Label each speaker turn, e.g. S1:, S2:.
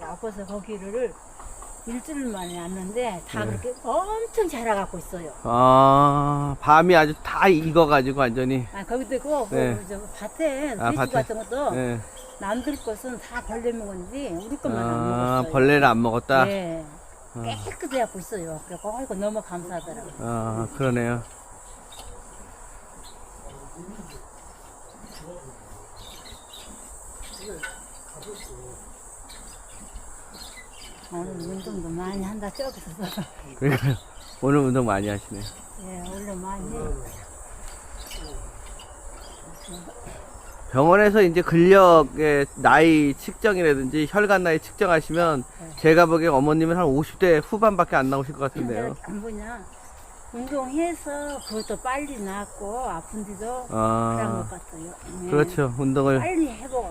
S1: 내가 아파서 거기를 일주일 만에 왔는데 다
S2: 네.
S1: 그렇게 엄청 자라갖고 있어요.
S2: 아, 밤이 아주 다 익어가지고 완전히.
S1: 아 거기도 있고
S2: 네.
S1: 그, 저 밭에
S2: 아,
S1: 돼지
S2: 밭에.
S1: 같은 것도
S2: 예.
S1: 남들 것은 다 벌레 먹었는데 우리 것만 안
S2: 아,
S1: 먹었어요.
S2: 벌레를 안 먹었다?
S1: 네.
S2: 어.
S1: 깨끗해 갖고 있어요. 그래서 아이고 너무 감사하더라고요.
S2: 아, 그러네요.
S1: 오늘 운동도 많이 한다 저기서.
S2: 그러니까 오늘 운동 많이 하시네요.
S1: 예, 오늘 많이 해.
S2: 병원에서 이제 근력의 나이 측정이라든지 혈관 나이 측정하시면
S1: 네.
S2: 제가 보기엔 어머님은 한 50대 후반밖에 안 나오실 것 같은데요.
S1: 안 보냐? 운동해서 그것도 빨리 낫고 아픈 데도 그런 것
S2: 아,
S1: 같아요. 예.
S2: 그렇죠. 운동을
S1: 빨리 해보고